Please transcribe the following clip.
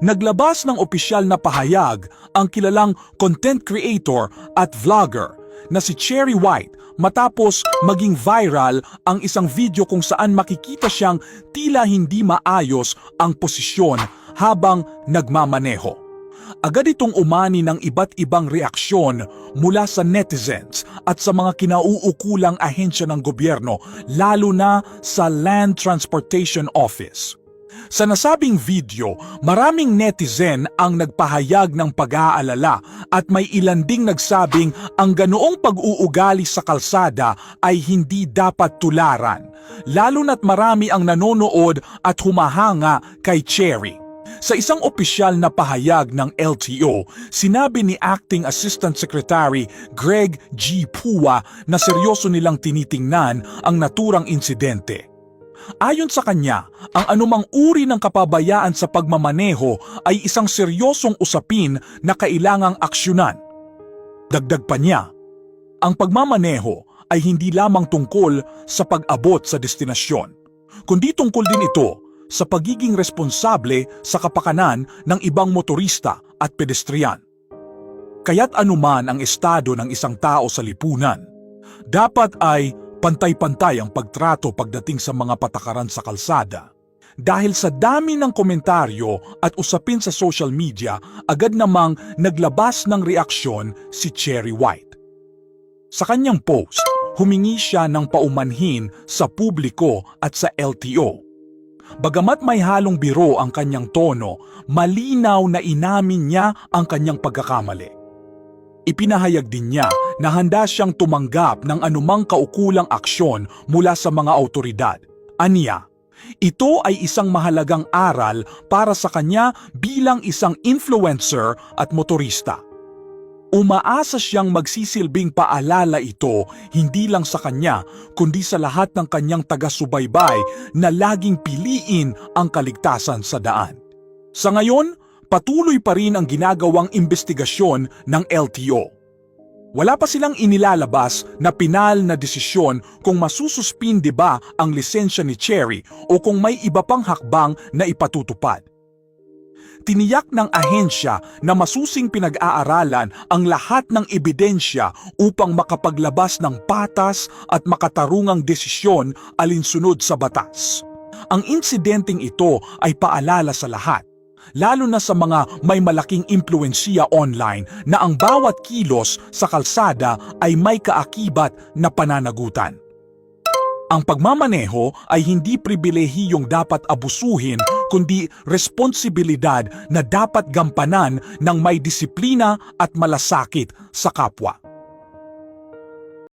Naglabas ng opisyal na pahayag ang kilalang content creator at vlogger na si Cherry White matapos maging viral ang isang video kung saan makikita siyang tila hindi maayos ang posisyon habang nagmamaneho. Agad itong umani ng iba't ibang reaksyon mula sa netizens at sa mga kinauukulang ahensya ng gobyerno lalo na sa Land Transportation Office. Sa nasabing video, maraming netizen ang nagpahayag ng pag-aalala at may ilan ding nagsabing ang ganoong pag-uugali sa kalsada ay hindi dapat tularan, lalo na't marami ang nanonood at humahanga kay Cherry. Sa isang opisyal na pahayag ng LTO, sinabi ni Acting Assistant Secretary Greg G. Pua na seryoso nilang tinitingnan ang naturang insidente. Ayon sa kanya, ang anumang uri ng kapabayaan sa pagmamaneho ay isang seryosong usapin na kailangang aksyunan. Dagdag pa niya, ang pagmamaneho ay hindi lamang tungkol sa pag-abot sa destinasyon, kundi tungkol din ito sa pagiging responsable sa kapakanan ng ibang motorista at pedestrian. Kaya't anuman ang estado ng isang tao sa lipunan, dapat ay pantay-pantay ang pagtrato pagdating sa mga patakaran sa kalsada. Dahil sa dami ng komentaryo at usapin sa social media, agad namang naglabas ng reaksyon si Cherry White. Sa kanyang post, humingi siya ng paumanhin sa publiko at sa LTO. Bagamat may halong biro ang kanyang tono, malinaw na inamin niya ang kanyang pagkakamali. Ipinahayag din niya na handa siyang tumanggap ng anumang kaukulang aksyon mula sa mga autoridad. Aniya, ito ay isang mahalagang aral para sa kanya bilang isang influencer at motorista. Umaasa siyang magsisilbing paalala ito hindi lang sa kanya kundi sa lahat ng kanyang taga-subaybay na laging piliin ang kaligtasan sa daan. Sa ngayon, patuloy pa rin ang ginagawang investigasyon ng LTO. Wala pa silang inilalabas na pinal na desisyon kung masususpindi ba ang lisensya ni Cherry o kung may iba pang hakbang na ipatutupad. Tiniyak ng ahensya na masusing pinag-aaralan ang lahat ng ebidensya upang makapaglabas ng patas at makatarungang desisyon alinsunod sa batas. Ang insidenteng ito ay paalala sa lahat lalo na sa mga may malaking impluensya online na ang bawat kilos sa kalsada ay may kaakibat na pananagutan. Ang pagmamaneho ay hindi pribilehiyong dapat abusuhin kundi responsibilidad na dapat gampanan ng may disiplina at malasakit sa kapwa.